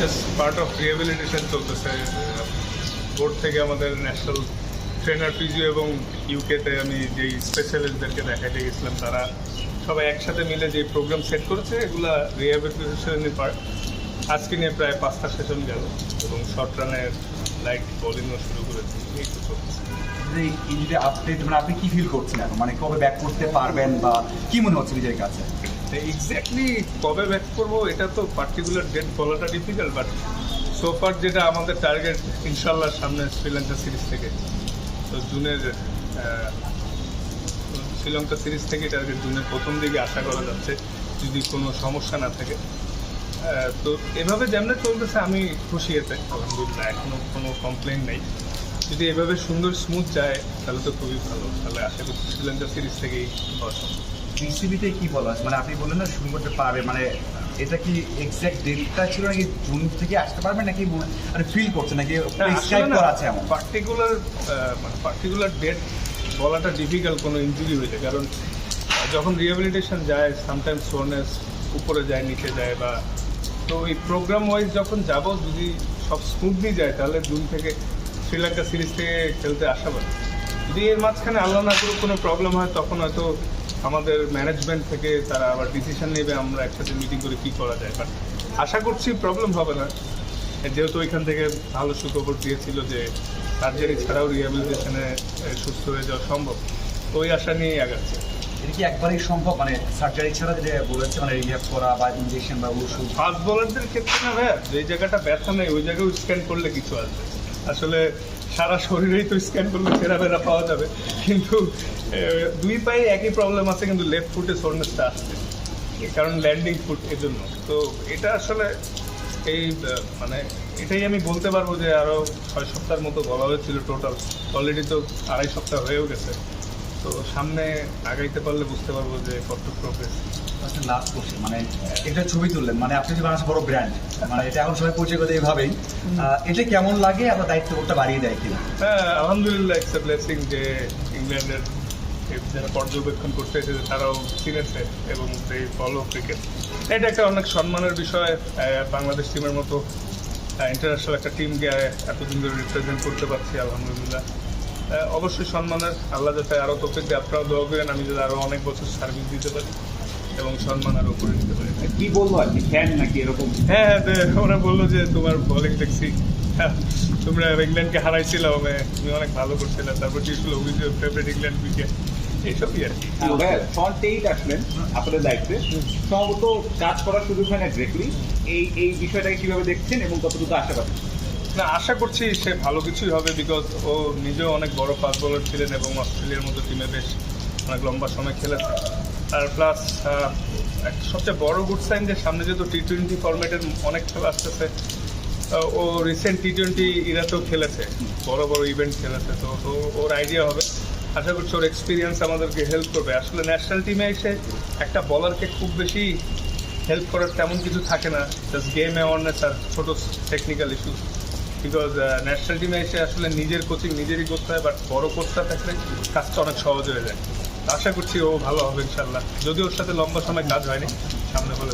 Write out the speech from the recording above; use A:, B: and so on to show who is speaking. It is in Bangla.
A: জাস্ট পার্ট অফ রিহ্যাবিলিটেশন চলতেছে বোর্ড থেকে আমাদের ন্যাশনাল ট্রেনার পিজিও এবং ইউকেতে আমি যেই স্পেশালিস্টদেরকে দেখাতে গেছিলাম, তারা সবাই একসাথে মিলে যে প্রোগ্রাম সেট করেছে, এগুলা রিহ্যাবিলিটেশনের পার্ট আজকে নিয়ে প্রায় পাঁচটা সেশন গেল এবং শর্ট রানের লাইট বোলিংও শুরু করেছি, এই তো
B: ইঞ্জুরি আপডেট মানে আপনি কি ফিল করছেন এখন? মানে কবে ব্যাক করতে পারবেন বা কি মনে হচ্ছে নিজের কাছে?
A: এক্স্যাক্টলি কবে ব্যাক করব, এটা তো পার্টিকুলার ডেট বলাটা ডিফিকাল্ট বাট সোফার যেটা আমাদের টার্গেট ইনশাল্লাহ সামনে শ্রীলঙ্কা সিরিজ থেকে। তো জুনের শ্রীলঙ্কা সিরিজ থেকে টার্গেট জুনের প্রথম দিকে আশা করা যাচ্ছে, যদি কোনো সমস্যা না থাকে। তো এভাবে যেমন চলতেছে, আমি খুশি এতে, আলহামদুলিল্লাহ, এখনও কোনো কমপ্লেন নেই। যদি এভাবে সুন্দর স্মুথ যায়, তাহলে তো খুবই ভালো। তাহলে আশা করছি শ্রীলঙ্কা সিরিজ থেকেই হওয়া সম্ভব।
B: বিসিবিতে কি বলা আছে? মানে আপনি বললেন না শুরু করতে পারবে মানে এটা কি এক্সাক্ট ডেটটা ছিল নাকি জুন থেকে আসতে পারবে নাকি মানে ফিল করছে নাকি প্রেসক্রাইব করা আছে এমন?
A: পার্টিকুলার মানে পার্টিকুলার ডেট বলাটা ডিফিকাল্ট কোনো ইঞ্জুরি হইলে কারণ যখন রিহ্যাবিলিটেশন যায় সামটাইমস সোনেস উপরে যায় নিচে যায় বা তো এই প্রোগ্রাম ওয়াইজ যখন যাব যদি সব স্মুথলি যায় তাহলে জুন থেকে শ্রীলঙ্কা সিরিজ থেকে খেলতে আশাবাদ যদি এর মাঝখানে আল্লাহ না করুক কোনো প্রবলেম হয় তখন হয়তো আমাদের ম্যানেজমেন্ট থেকে তারা আবার ডিসিশন নেবে আমরা একসাথে মিটিং করে কী করা যায়। বাট আশা করছি প্রবলেম হবে না। যেহেতু ওইখান থেকে ভালো সুখবর দিয়েছিল যে সার্জারি ছাড়াও রিহ্যাবিলিটেশনে সুস্থ হয়ে যাওয়া সম্ভব। ওই আশা নিয়েই আগাচ্ছে।
B: এটা কি একবারেই সম্ভব? মানে সার্জারি ছাড়া যেটা বলেছে মানে রিহ্যাব করা বা ইনজেকশন বা ওষুধ?
A: ফাস্ট বোলারদের ক্ষেত্রে না ভাইয়া যে জায়গাটা ব্যথা নেই ওই জায়গায় স্ক্যান করলে কিছু আসবে। আসলে সারা শরীরেই তো স্ক্যান করলে সেরা বেরা পাওয়া যাবে। কিন্তু দুই পায়ে একই প্রবলেম আছে, কিন্তু লেফট ফুটে সোরনেসটা আসছে। কারণ ল্যান্ডিং ফুট এজন্য। তো এটা আসলে এই মানে এটাই আমি বলতে পারব যে আরও ছয় সপ্তাহের মতো বলা হয়েছিল টোটাল অলরেডি তো আড়াই সপ্তাহ হয়েও গেছে। তো সামনে আগাইতে পারলে বুঝতে পারব যে কত প্রোগ্রেস
B: লাস্ট কোশ্চেন মানে ছবি তুললেন মানে আপনি যে বাংলাদেশ বড় ব্র্যান্ড মানে এটা এখন সবাই পরিচয় করে এইভাবেই এটা কেমন লাগে? আপনার বাড়িয়ে দেয় কিনা?
A: হ্যাঁ আলহামদুলিল্লাহ ইটস এ ব্লেসিং যে ইংল্যান্ডের যারা পর্যবেক্ষণ করতে এসেছে, তারাও চিনেছে এবং সেই ফলো ক্রিকেট এটা একটা অনেক সম্মানের বিষয় বাংলাদেশ টিমের মতো ইন্টারন্যাশনাল একটা টিমকে এতদিন ধরে রিপ্রেজেন্ট করতে পারছি, আলহামদুলিল্লাহ। অবশ্যই সম্মানের আল্লাহ যাতে আরও তোকে দিয়ে। আপনারাও দোয়া করেন আমি যাতে আরও অনেক বছর সার্ভিস দিতে পারি এবং সম্মান আরও করে দিতে পারি।
C: কি বলব আর কি ফ্যান নাকি এরকম?
A: হ্যাঁ হ্যাঁ ওরা বলল যে তোমার বোলিং দেখছি। হ্যাঁ, তোমরা ইংল্যান্ডকে হারাইছিল তুমি অনেক ভালো করছিলে। তারপর কি ছিল অভিযোগ ফেভারিট ইংল্যান্ড উইকেট এইসবই আর কি।
C: এইট আসলেন আপনাদের দায়িত্বে। সম্ভবত কাজ করার সুযোগ হয় না এই এই বিষয়টাকে কীভাবে দেখছেন এবং কতটুকু আশাবাদী
A: না, আশা করছি সে ভালো কিছুই হবে বিকজ ও নিজেও অনেক বড় ফাস্ট বোলার ছিলেন এবং অস্ট্রেলিয়ার মতো টিমে বেশ অনেক লম্বা সময় খেলেছে আর প্লাস সবচেয়ে বড় গুড সাইন যে সামনে যেহেতু টি টোয়েন্টি ফরম্যাটের অনেক খেলা আসতেছে ও রিসেন্ট টি টোয়েন্টি ইরাতেও খেলেছে, বড় বড় ইভেন্ট খেলেছে, তো তো ওর আইডিয়া হবে। আশা করছি ওর এক্সপিরিয়েন্স আমাদেরকে হেল্প করবে। আসলে ন্যাশনাল টিমে এসে একটা বলারকে খুব বেশি হেল্প করার তেমন কিছু থাকে না জাস্ট গেম অ্যাওয়ারনেস আর ছোটো টেকনিক্যাল ইস্যু বিকজ ন্যাশনাল টিমে এসে আসলে নিজের কোচিং নিজেরই করতে হয় বাট বড় কোচটা থাকলে কাজটা অনেক সহজ হয়ে যায়। আশা করছি ও ভালো হবে ইনশাল্লাহ যদি ওর সাথে লম্বা সময় কাজ হয়নি, সামনে বলে